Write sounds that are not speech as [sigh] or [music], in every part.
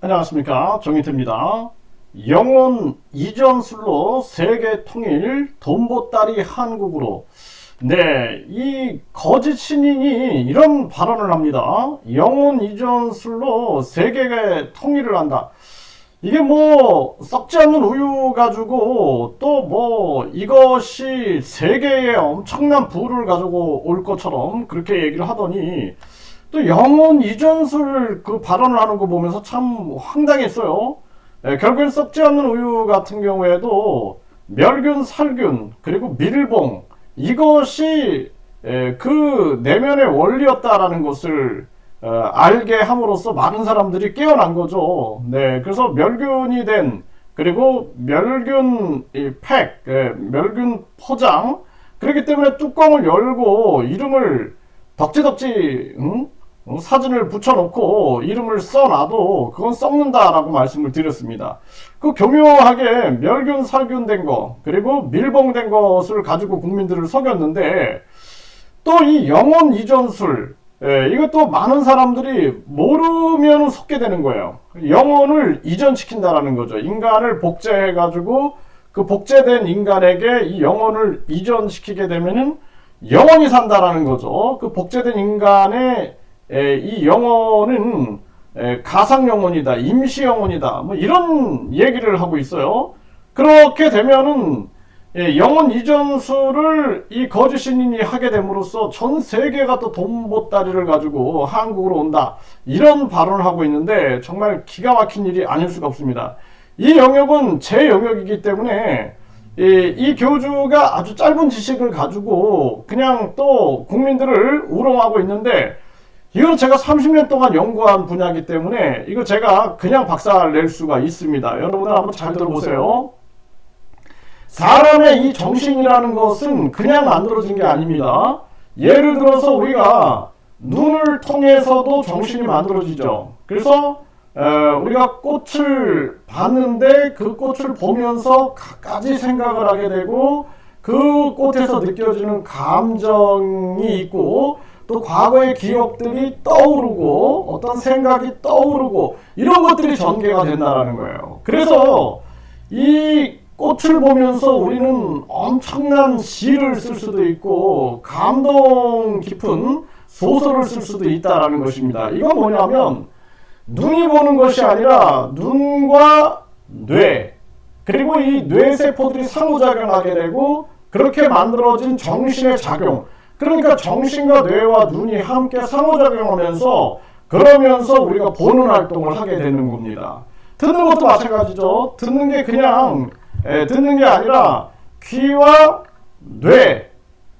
안녕하십니까 정인태입니다. 영혼 이전술로 세계 통일 돈보따리 한국으로 네, 이 거짓 신인이 이런 발언을 합니다. 영혼 이전술로 세계 통일을 한다. 이게 뭐 썩지 않는 우유 가지고 또 뭐 이것이 세계에 엄청난 부를 가지고 올 것처럼 그렇게 얘기를 하더니 또 영혼 이전술 그 발언을 하는 거 보면서 참 황당했어요. 예, 결국엔 썩지 않는 우유 같은 경우에도 멸균, 살균, 그리고 밀봉 이것이 예, 그 내면의 원리였다라는 것을 어, 알게 함으로써 많은 사람들이 깨어난 거죠. 네, 그래서 멸균이 된 그리고 멸균 이 팩, 예, 멸균 포장 그렇기 때문에 뚜껑을 열고 이름을 덕지덕지 응? 어, 사진을 붙여놓고 이름을 써놔도 그건 썩는다라고 말씀을 드렸습니다. 그 교묘하게 멸균 살균된 거 그리고 밀봉된 것을 가지고 국민들을 속였는데 또 이 영혼 이전술 예, 이것도 많은 사람들이 모르면 속게 되는 거예요. 영혼을 이전시킨다라는 거죠. 인간을 복제해가지고 그 복제된 인간에게 이 영혼을 이전시키게 되면은 영원히 산다라는 거죠. 그 복제된 인간의 에, 이 영혼은 에, 가상 영혼이다, 임시 영혼이다, 뭐 이런 얘기를 하고 있어요. 그렇게 되면은 예, 영혼 이전수를 이 거짓 신인이 하게 됨으로써 전 세계가 또 돈보따리를 가지고 한국으로 온다 이런 발언을 하고 있는데 정말 기가 막힌 일이 아닐 수가 없습니다. 이 영역은 제 영역이기 때문에 이, 이 교주가 아주 짧은 지식을 가지고 그냥 또 국민들을 우롱하고 있는데 이건 제가 30년 동안 연구한 분야이기 때문에 이거 제가 그냥 박살 낼 수가 있습니다. 여러분들 한번 잘 들어보세요. 사람의 이 정신이라는 것은 그냥 만들어진 게 아닙니다. 예를 들어서 우리가 눈을 통해서도 정신이 만들어지죠. 그래서 에, 우리가 꽃을 봤는데 그 꽃을 보면서 갖가지 생각을 하게 되고 그 꽃에서 느껴지는 감정이 있고 또 과거의 기억들이 떠오르고 어떤 생각이 떠오르고 이런 것들이 전개가 된다는 거예요. 그래서 이 꽃을 보면서 우리는 엄청난 시를 쓸 수도 있고 감동 깊은 소설을 쓸 수도 있다라는 것입니다. 이건 뭐냐면 눈이 보는 것이 아니라 눈과 뇌 그리고 이 뇌세포들이 상호작용하게 되고 그렇게 만들어진 정신의 작용 그러니까 정신과 뇌와 눈이 함께 상호작용하면서 그러면서 우리가 보는 활동을 하게 되는 겁니다. 듣는 것도 마찬가지죠. 듣는 게 그냥 에, 듣는 게 아니라 귀와 뇌,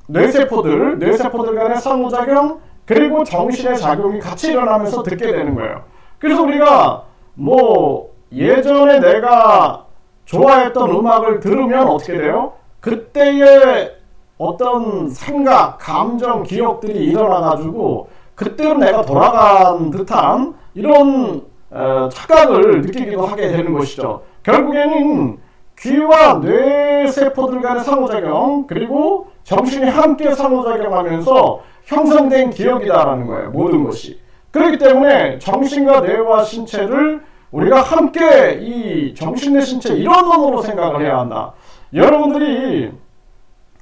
뇌세포들, 뇌세포들 간의 상호작용 그리고 정신의 작용이 같이 일어나면서 듣게 되는 거예요. 그래서 우리가 뭐 예전에 내가 좋아했던 음악을 들으면 어떻게 돼요? 그때의 어떤 생각, 감정, 기억들이 일어나가지고 그때로 내가 돌아간 듯한 이런 어, 착각을 느끼기도 하게 되는 것이죠. 결국에는 귀와 뇌 세포들 간의 상호작용 그리고 정신이 함께 상호작용하면서 형성된 기억이다라는 거예요. 모든 것이. 그렇기 때문에 정신과 뇌와 신체를 우리가 함께 이 정신 내 신체 이런 놈으로 생각을 해야 한다. 여러분들이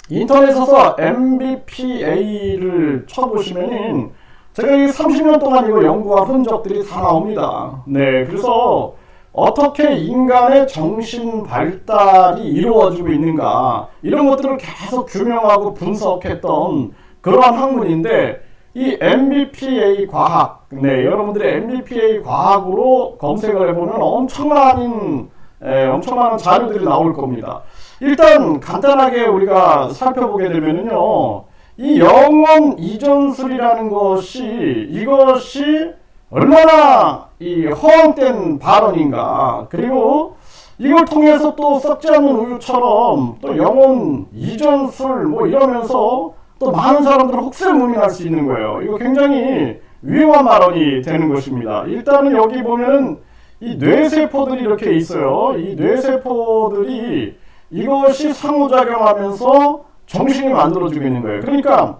인터넷에서 MBPA를 쳐보시면은 제가 이 30년 동안 이거 연구한 흔적들이 다 나옵니다. 네, 그래서 어떻게 인간의 정신 발달이 이루어지고 있는가 이런 것들을 계속 규명하고 분석했던 그러한 학문인데 이 MBPA 과학, 네, 여러분들이 MBPA 과학으로 검색을 해보면 엄청난 에, 엄청 많은 자료들이 나올 겁니다. 일단 간단하게 우리가 살펴보게 되면요. 이 영원 이전술이라는 것이 이것이 얼마나 이 허황된 발언인가. 그리고 이걸 통해서 또 썩지 않는 우유처럼 또 영혼 이전술 뭐 이러면서 또 많은 사람들을 혹세무민할 수 있는 거예요. 이거 굉장히 위험한 발언이 되는 것입니다. 일단은 여기 보면은 이 뇌세포들이 이렇게 있어요. 이 뇌세포들이 이것이 상호작용하면서 정신이 만들어지고 있는 거예요. 그러니까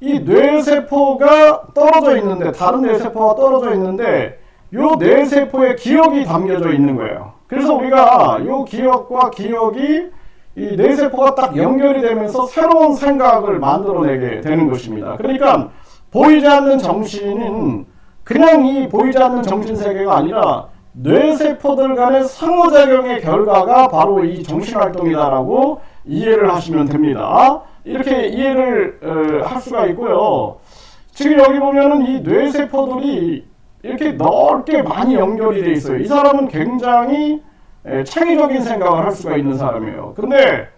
이 뇌세포가 떨어져 있는데 다른 뇌세포가 떨어져 있는데 요 뇌세포에 기억이 담겨져 있는 거예요. 그래서 우리가 요 기억과 기억이 이 뇌세포가 딱 연결이 되면서 새로운 생각을 만들어내게 되는 것입니다. 그러니까 보이지 않는 정신은 그냥 이 보이지 않는 정신 세계가 아니라 뇌세포들 간의 상호작용의 결과가 바로 이 정신활동이다라고 이해를 하시면 됩니다. 이렇게 이해를 어, 할 수가 있고요. 지금 여기 보면은 이 뇌세포들이 이렇게 넓게 많이 연결이 돼 있어요. 이 사람은 굉장히 에, 창의적인 생각을 할 수가 있는 사람이에요. 근데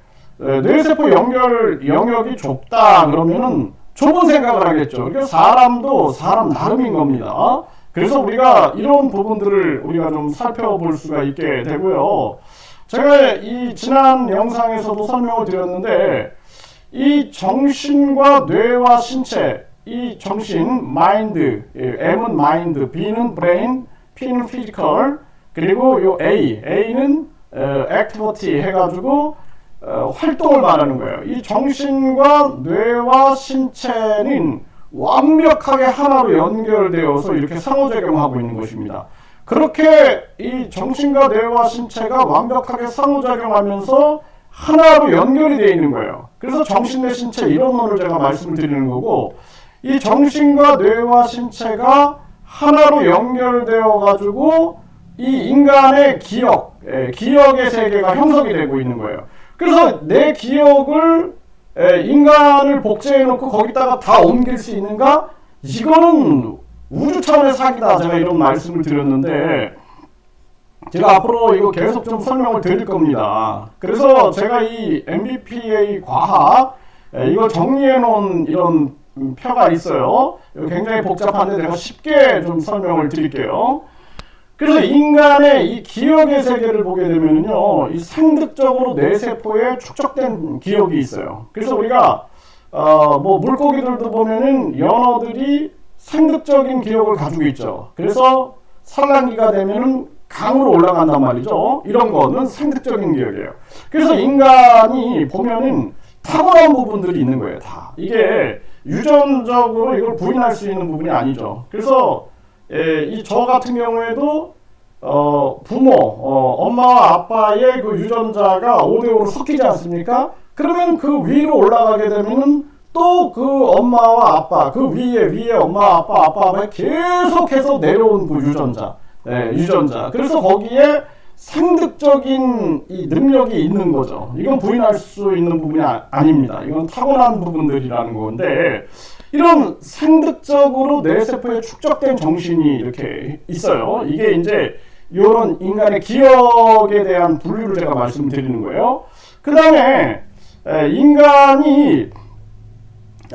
에, 뇌세포 연결 영역이 좁다 그러면은 좁은 생각을 하겠죠. 그러니까 사람도 사람 나름인 겁니다. 그래서 우리가 이런 부분들을 우리가 좀 살펴볼 수가 있게 되고요. 제가 이 지난 영상에서도 설명을 드렸는데 이 정신과 뇌와 신체 이 정신 마인드 M은 마인드 B는 브레인 P는 피지컬 그리고 요 A A는 액티비티 해가지고 어, 활동을 말하는 거예요. 이 정신과 뇌와 신체는 완벽하게 하나로 연결되어서 이렇게 상호작용하고 있는 것입니다. 그렇게 이 정신과 뇌와 신체가 완벽하게 상호작용하면서 하나로 연결이 되어 있는 거예요. 그래서 정신 내 신체 이론론을 제가 말씀을 드리는 거고 이 정신과 뇌와 신체가 하나로 연결되어 가지고 이 인간의 기억, 예, 기억의 세계가 형성이 되고 있는 거예요. 그래서 내 기억을 예, 인간을 복제해 놓고 거기다가 다 옮길 수 있는가? 이거는 우주 차원의 사기다. 제가 이런 말씀을 드렸는데 제가 앞으로 이거 계속 좀 설명을 드릴 겁니다. 그래서 제가 이 MBPA 과학 예, 이걸 정리해 놓은 이런 표가 있어요. 굉장히 복잡한데 내가 쉽게 좀 설명을 드릴게요. 그래서 인간의 이 기억의 세계를 보게 되면요, 이 생득적으로 뇌세포에 축적된 기억이 있어요. 그래서 우리가 어, 뭐 물고기들도 보면은 연어들이 생득적인 기억을 가지고 있죠. 그래서 산란기가 되면은 강으로 올라간단 말이죠. 이런 거는 생득적인 기억이에요. 그래서 인간이 보면은 타고난 부분들이 있는 거예요. 다 이게 유전적으로 이걸 부인할 수 있는 부분이 아니죠. 그래서 예, 이저 같은 경우에도 어, 부모, 어, 엄마와 아빠의 그 유전자가 5대5로 섞이지 않습니까? 그러면 그 위로 올라가게 되면은 또 그 엄마와 아빠, 그 위에, 위에 엄마, 아빠, 아빠, 아빠 계속해서 내려온 그 유전자, 예, 유전자. 그래서 거기에 생득적인 이 능력이 있는 거죠. 이건 부인할 수 있는 부분이 아, 닙니다 이건 타고난 부분들이라는 건데, 이런 생득적으로 뇌세포에 축적된 정신이 이렇게 있어요. 이게 이제 이런 인간의 기억에 대한 분류를 제가 말씀드리는 거예요. 그 다음에 인간이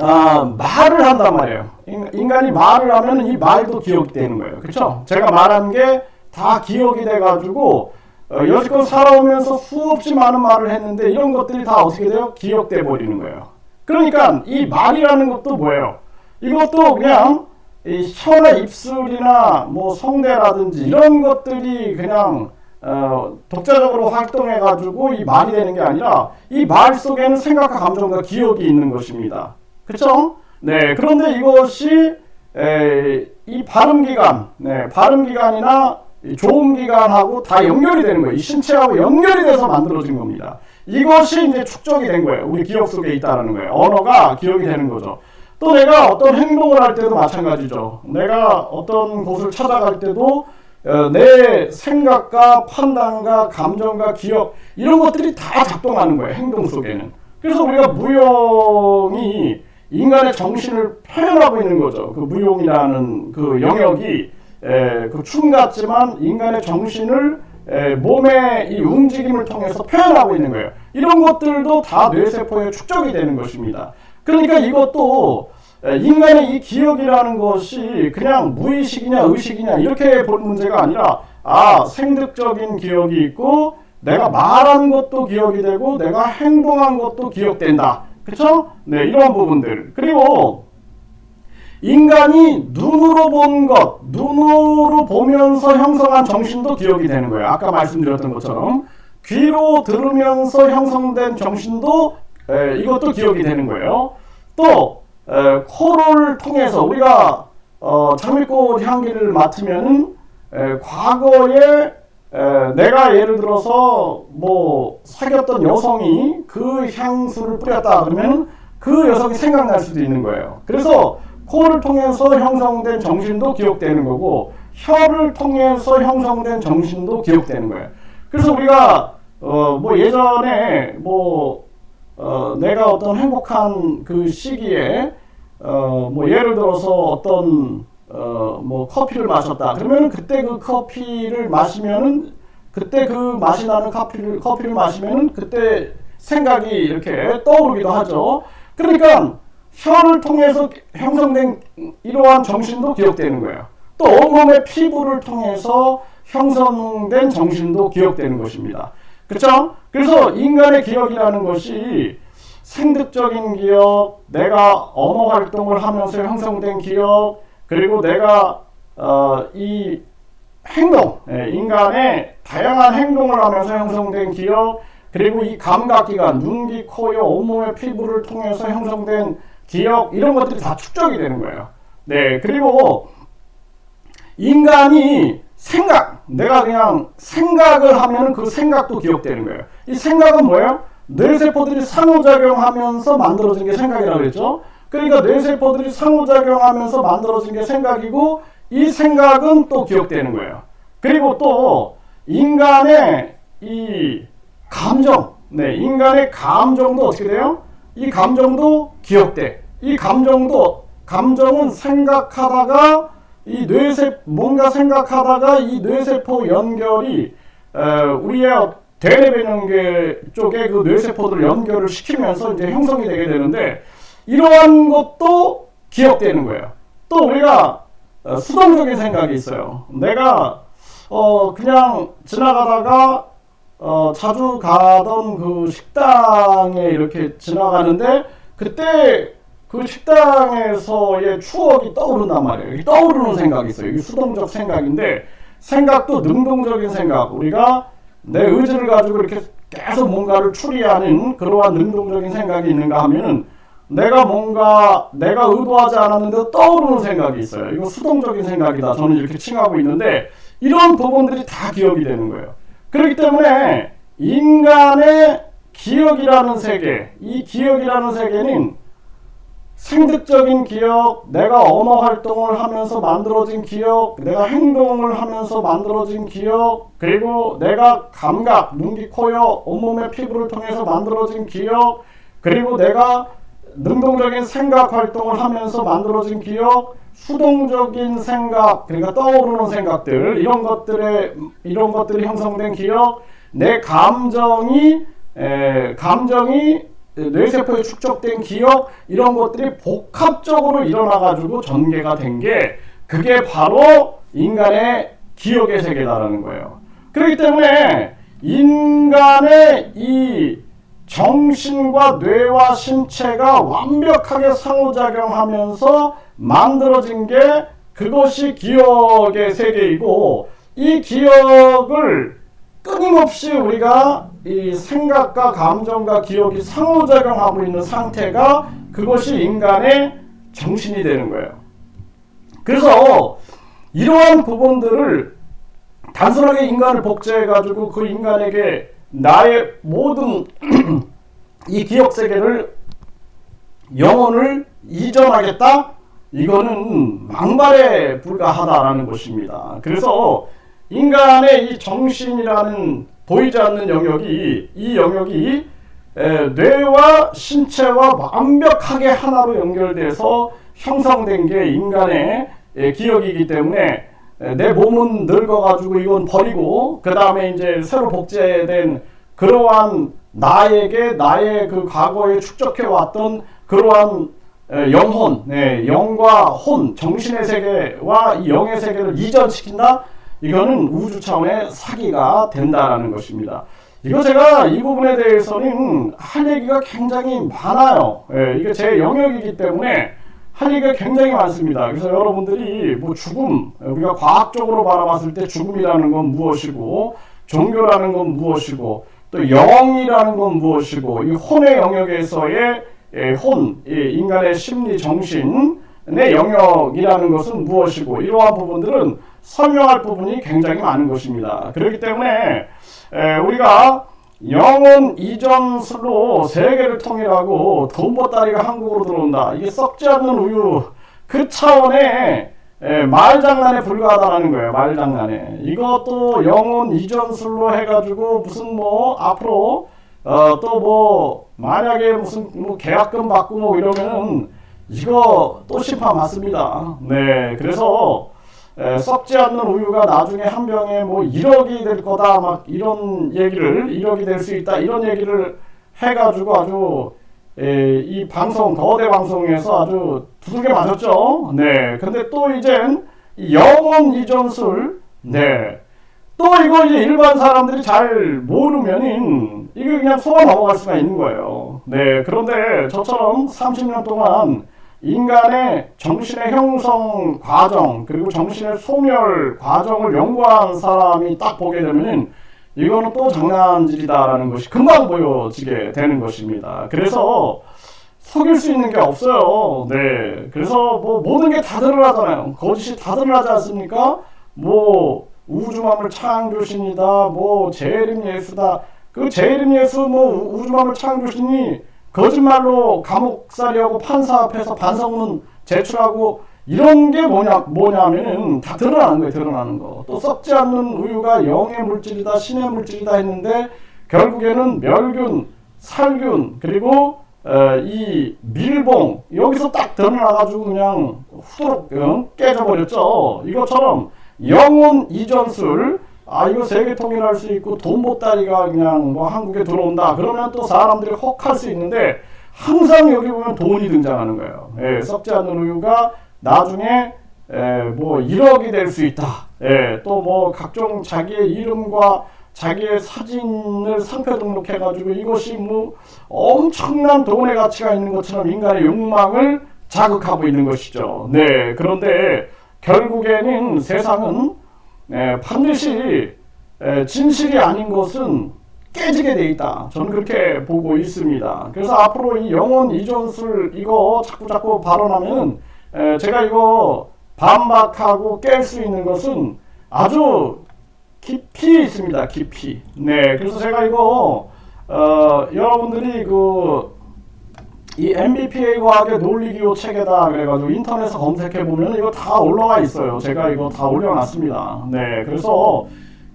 아, 말을 한단 말이에요. 인간이 말을 하면 이 말도 기억이 되는 거예요. 그렇죠? 제가 말한 게 다 기억이 돼가지고 어, 여지껏 살아오면서 수없이 많은 말을 했는데 이런 것들이 다 어떻게 돼요? 기억돼 버리는 거예요. 그러니까 이 말이라는 것도 뭐예요? 이것도 그냥 이 혀나 입술이나 뭐 성대라든지 이런 것들이 그냥 어, 독자적으로 활동해 가지고 이 말이 되는 게 아니라 이 말 속에는 생각과 감정과 기억이 있는 것입니다. 그렇죠? 네. 그런데 이것이 에, 이 발음 기관, 네, 발음 기관이나 조음 기관하고 다 연결이 되는 거예요. 이 신체하고 연결이 돼서 만들어진 겁니다. 이것이 이제 축적이 된 거예요. 우리 기억 속에 있다라는 거예요. 언어가 기억이 되는 거죠. 또 내가 어떤 행동을 할 때도 마찬가지죠. 내가 어떤 곳을 찾아갈 때도 어, 내 생각과 판단과 감정과 기억 이런 것들이 다 작동하는 거예요. 행동 속에는. 그래서 우리가 무용이 인간의 정신을 표현하고 있는 거죠. 그 무용이라는 그 영역이 그춤 같지만 인간의 정신을 몸의 이 움직임을 통해서 표현하고 있는 거예요. 이런 것들도 다 뇌세포에 축적이 되는 것입니다. 그러니까 이것도 인간의 이 기억이라는 것이 그냥 무의식이냐 의식이냐 이렇게 볼 문제가 아니라 아 생득적인 기억이 있고 내가 말한 것도 기억이 되고 내가 행동한 것도 기억된다. 그렇죠? 네, 이런 부분들. 그리고 인간이 눈으로 본 것, 눈으로 보면서 형성한 정신도 기억이 되는 거예요. 아까 말씀드렸던 것처럼 귀로 들으면서 형성된 정신도 에, 이것도 기억이 되는 거예요. 또 에, 코를 통해서 우리가 어, 장미꽃 향기를 맡으면 에, 과거에 에, 내가 예를 들어서 뭐 사귀었던 여성이 그 향수를 뿌렸다 그러면 그 여성이 생각날 수도 있는 거예요. 그래서 코를 통해서 형성된 정신도 기억되는 거고 혀를 통해서 형성된 정신도 기억되는 거예요. 그래서 우리가 어 뭐 예전에 뭐 어, 내가 어떤 행복한 그 시기에 어, 뭐 예를 들어서 어떤 어, 뭐 커피를 마셨다. 그러면은 그때 그 커피를 마시면은 그때 그 맛이 나는 커피를 커피를 마시면은 그때 생각이 이렇게 떠오르기도 하죠. 그러니까 혀를 통해서 형성된 이러한 정신도 기억되는 거예요. 또 온몸의 피부를 통해서 형성된 정신도 기억되는 것입니다. 그렇죠? 그래서 인간의 기억이라는 것이 생득적인 기억, 내가 언어 활동을 하면서 형성된 기억, 그리고 내가 어, 이 행동, 예, 인간의 다양한 행동을 하면서 형성된 기억, 그리고 이 감각기관, 눈, 귀, 코, 여, 온몸의 피부를 통해서 형성된 기억, 이런 것들이 다 축적이 되는 거예요. 네, 그리고 인간이 생각, 내가 그냥 생각을 하면 그 생각도 기억되는 거예요. 이 생각은 뭐예요? 뇌세포들이 상호작용하면서 만들어진 게 생각이라고 그랬죠? 그러니까 뇌세포들이 상호작용하면서 만들어진 게 생각이고 이 생각은 또 기억되는 거예요. 그리고 또 인간의 이 감정, 네, 인간의 감정도 어떻게 돼요? 이 감정도 기억돼. 이 감정도 감정은 생각하다가 이 뇌세 뭔가 생각하다가 이 뇌세포 연결이 에, 우리의 대뇌변연계 쪽에 그 뇌세포들 연결을 시키면서 이제 형성이 되게 되는데 이러한 것도 기억되는 거예요. 또 우리가 어, 수동적인 생각이 있어요. 내가 어 그냥 지나가다가 어 자주 가던 그 식당에 이렇게 지나가는데 그때 그 식당에서의 추억이 떠오른단 말이에요. 떠오르는 생각이 있어요. 이게 수동적 생각인데 생각도 능동적인 생각. 우리가 내 의지를 가지고 이렇게 계속 뭔가를 추리하는 그러한 능동적인 생각이 있는가 하면은 내가 뭔가 내가 의도하지 않았는데 떠오르는 생각이 있어요. 이거 수동적인 생각이다. 저는 이렇게 칭하고 있는데 이런 부분들이 다 기억이 되는 거예요. 그렇기 때문에 인간의 기억이라는 세계, 이 기억이라는 세계는 생득적인 기억, 내가 언어 활동을 하면서 만들어진 기억, 내가 행동을 하면서 만들어진 기억, 그리고 내가 감각, 눈, 귀, 코, 여, 온몸의 피부를 통해서 만들어진 기억, 그리고 내가 능동적인 생각 활동을 하면서 만들어진 기억, 수동적인 생각, 그러니까 떠오르는 생각들, 이런 것들의, 이런 것들이 형성된 기억, 내 감정이, 에, 감정이 뇌세포에 축적된 기억 이런 것들이 복합적으로 일어나가지고 전개가 된 게 그게 바로 인간의 기억의 세계다라는 거예요. 그렇기 때문에 인간의 이 정신과 뇌와 신체가 완벽하게 상호작용하면서 만들어진 게 그것이 기억의 세계이고 이 기억을 끊임없이 우리가 이 생각과 감정과 기억이 상호작용하고 있는 상태가 그것이 인간의 정신이 되는 거예요. 그래서 이러한 부분들을 단순하게 인간을 복제해 가지고 그 인간에게 나의 모든 [clears throat] 이 기억 세계를 영혼을 이전하겠다? 이거는 망발에 불과하다라는 것입니다. 그래서 인간의 이 정신이라는 보이지 않는 영역이 이 영역이 에, 뇌와 신체와 완벽하게 하나로 연결돼서 형성된 게 인간의 에, 기억이기 때문에 에, 내 몸은 늙어가지고 이건 버리고 그 다음에 이제 새로 복제된 그러한 나에게 나의 그 과거에 축적해 왔던 그러한 영혼, 네, 영과 혼, 정신의 세계와 이 영의 세계를 이전시킨다. 이거는 우주 차원의 사기가 된다라는 것입니다. 이거 제가 이 부분에 대해서는 할 얘기가 굉장히 많아요. 예, 이게 제 영역이기 때문에 할 얘기가 굉장히 많습니다. 그래서 여러분들이 뭐 죽음, 우리가 과학적으로 바라봤을 때 죽음이라는 건 무엇이고, 종교라는 건 무엇이고, 또 영이라는 건 무엇이고, 이 혼의 영역에서의 예, 혼, 인간의 심리, 정신의 영역이라는 것은 무엇이고, 이러한 부분들은 설명할 부분이 굉장히 많은 것입니다. 그렇기 때문에 에, 우리가 영혼 이전술로 세계를 통일하고 돈보따리가 한국으로 들어온다. 이게 썩지 않는 우유 그 차원의 에, 말장난에 불과하다는 거예요. 말장난에. 이것도 영혼 이전술로 해가지고 무슨 뭐 앞으로 어, 또 뭐 만약에 무슨 뭐 계약금 받고 뭐 이러면은 이거 또 심판 맞습니다. 네, 그래서 에, 썩지 않는 우유가 나중에 한 병에 뭐 1억이 될 거다 막 이런 얘기를 1억이 될 수 있다 이런 얘기를 해가지고 아주 에, 이 방송 거대 방송에서 아주 두들겨 맞았죠. 네, 근데 또 이젠 이 영혼 이전술 네. 또 이거 이제 일반 사람들이 잘 모르면은 이게 그냥 속아 넘어갈 수가 있는 거예요. 네, 그런데 저처럼 30년 동안 인간의 정신의 형성 과정 그리고 정신의 소멸 과정을 연구한 사람이 딱 보게 되면은 이거는 또 장난질이다라는 것이 금방 보여지게 되는 것입니다. 그래서 속일 수 있는 게 없어요. 네. 그래서 뭐 모든 게 다 드러나잖아요. 거짓이 다 드러나지 않습니까? 뭐 우주만물 창조신이다. 뭐 재림 예수다. 그 재림 예수 뭐 우주만물 창조신이 거짓말로 감옥살이하고 판사 앞에서 반성문 제출하고 이런 게 뭐냐 뭐냐면은 다 드러나는 거예요 드러나는 거 또 썩지 않는 우유가 영의 물질이다 신의 물질이다 했는데 결국에는 멸균 살균 그리고 어, 이 밀봉 여기서 딱 드러나가지고 그냥 후두룩 어, 깨져버렸죠. 이것처럼 영혼 이전술 아 이거 세계 통일할 수 있고 돈 보따리가 그냥 뭐 한국에 들어온다 그러면 또 사람들이 혹 할 수 있는데 항상 여기 보면 돈이 등장하는 거예요. 예, 썩지 않는 우유가 나중에 에, 뭐 1억이 될 수 있다. 예, 또 뭐 각종 자기의 이름과 자기의 사진을 상표 등록해가지고 이것이 뭐 엄청난 돈의 가치가 있는 것처럼 인간의 욕망을 자극하고 있는 것이죠. 네, 그런데 결국에는 세상은 에, 반드시 에, 진실이 아닌 것은 깨지게 돼 있다. 저는 그렇게 보고 있습니다. 그래서 앞으로 이 영혼 이전술 이거 자꾸 자꾸 발언하면 에, 제가 이거 반박하고 깰 수 있는 것은 아주 깊이 있습니다. 깊이. 네, 그래서 제가 이거 어, 여러분들이 그 이 MBPA 과학의 논리기호 체계다 그래가지고 인터넷에 검색해 보면 이거 다 올라와 있어요. 제가 이거 다 올려놨습니다. 네, 그래서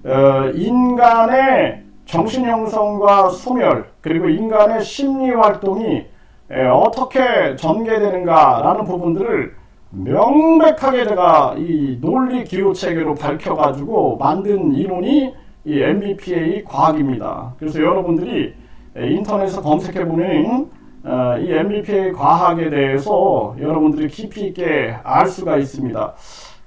어, 인간의 정신 형성과 소멸 그리고 인간의 심리 활동이 에, 어떻게 전개되는가라는 부분들을 명백하게 제가 이 논리 기호 체계로 밝혀가지고 만든 이론이 이 MBPA 과학입니다. 그래서 여러분들이 인터넷에서 검색해 보면 어, 이 MBPA 과학에 대해서 여러분들이 깊이 있게 알 수가 있습니다.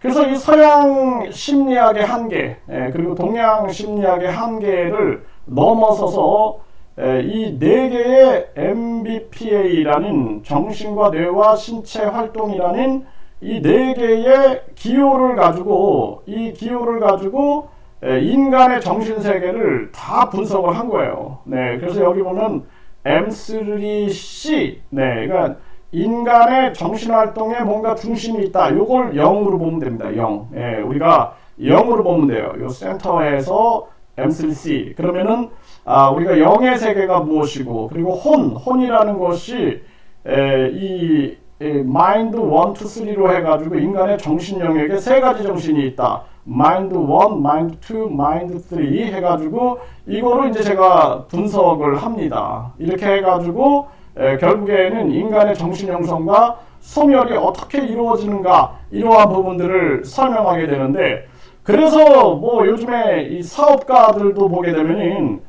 그래서 이 서양 심리학의 한계 예, 그리고 동양 심리학의 한계를 넘어서서 이네 개의 MBPA라는 정신과 뇌와 신체 활동이라는 이 네 개의 기호를 가지고 이 기호를 가지고 인간의 정신 세계를 다 분석을 한 거예요. 네, 그래서 여기 보면 M3C, 네, 그러니까 인간의 정신 활동에 뭔가 중심이 있다. 요걸 0으로 보면 됩니다. 0. 예, 우리가 0으로 보면 돼요. 요 센터에서 M3C. 그러면은 아, 우리가 영의 세계가 무엇이고 그리고 혼, 혼이라는 것이 에, 이 마인드 1, 2, 3로 해가지고 인간의 정신 영역에 세 가지 정신이 있다. 마인드 1, 마인드 2, 마인드 3 해가지고 이거로 이제 제가 분석을 합니다. 이렇게 해가지고 에, 결국에는 인간의 정신 형성과 소멸이 어떻게 이루어지는가 이러한 부분들을 설명하게 되는데 그래서 뭐 요즘에 이 사업가들도 보게 되면은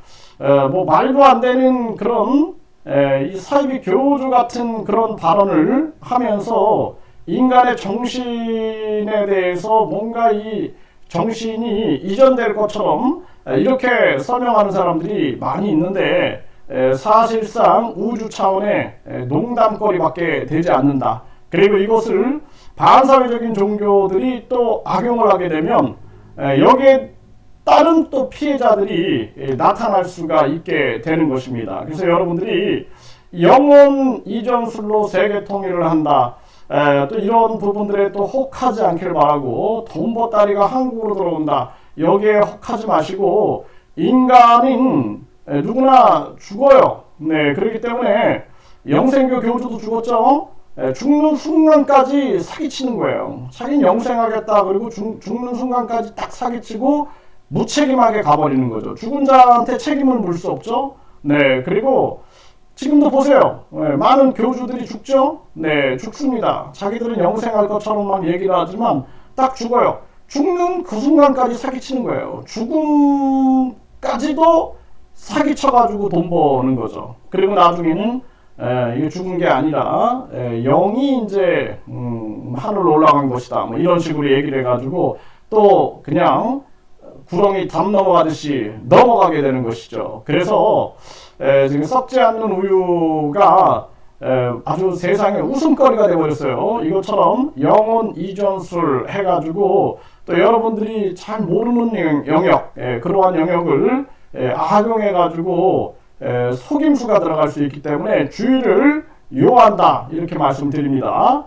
에, 뭐 말도 안 되는 그런 에, 이 사이비 교주 같은 그런 발언을 하면서 인간의 정신에 대해서 뭔가 이 정신이 이전될 것처럼 이렇게 설명하는 사람들이 많이 있는데 사실상 우주 차원의 농담거리밖에 되지 않는다. 그리고 이것을 반사회적인 종교들이 또 악용을 하게 되면 여기에 다른 또 피해자들이 나타날 수가 있게 되는 것입니다. 그래서 여러분들이 영혼 이전술로 세계 통일을 한다. 에, 또 이런 부분들에 또 혹하지 않기를 바라고 돈보따리가 한국으로 들어온다. 여기에 혹하지 마시고 인간인 에, 누구나 죽어요. 네, 그렇기 때문에 영생교 교주도 죽었죠. 에, 죽는 순간까지 사기치는 거예요. 자기는 영생하겠다. 그리고 죽, 죽는 순간까지 딱 사기치고 무책임하게 가버리는 거죠. 죽은 자한테 책임을 물 수 없죠. 네, 그리고 지금도 보세요. 네, 많은 교주들이 죽죠? 네, 죽습니다. 자기들은 영생할 것처럼 막 얘기를 하지만 딱 죽어요. 죽는 그 순간까지 사기치는 거예요. 죽음까지도 사기쳐가지고 돈 버는 거죠. 그리고 나중에는 에, 이게 죽은 게 아니라 에, 영이 이제 음, 하늘로 올라간 것이다. 뭐 이런 식으로 얘기를 해가지고 또 그냥 구렁이 담 넘어가듯이 넘어가게 되는 것이죠. 그래서 에, 지금 썩지 않는 우유가 에, 아주 세상에 웃음거리가 돼버렸어요. 이것처럼 영혼 이전술 해가지고 또 여러분들이 잘 모르는 영- 영역, 에, 그러한 영역을 에, 악용해가지고 에, 속임수가 들어갈 수 있기 때문에 주의를 요한다 이렇게 말씀드립니다.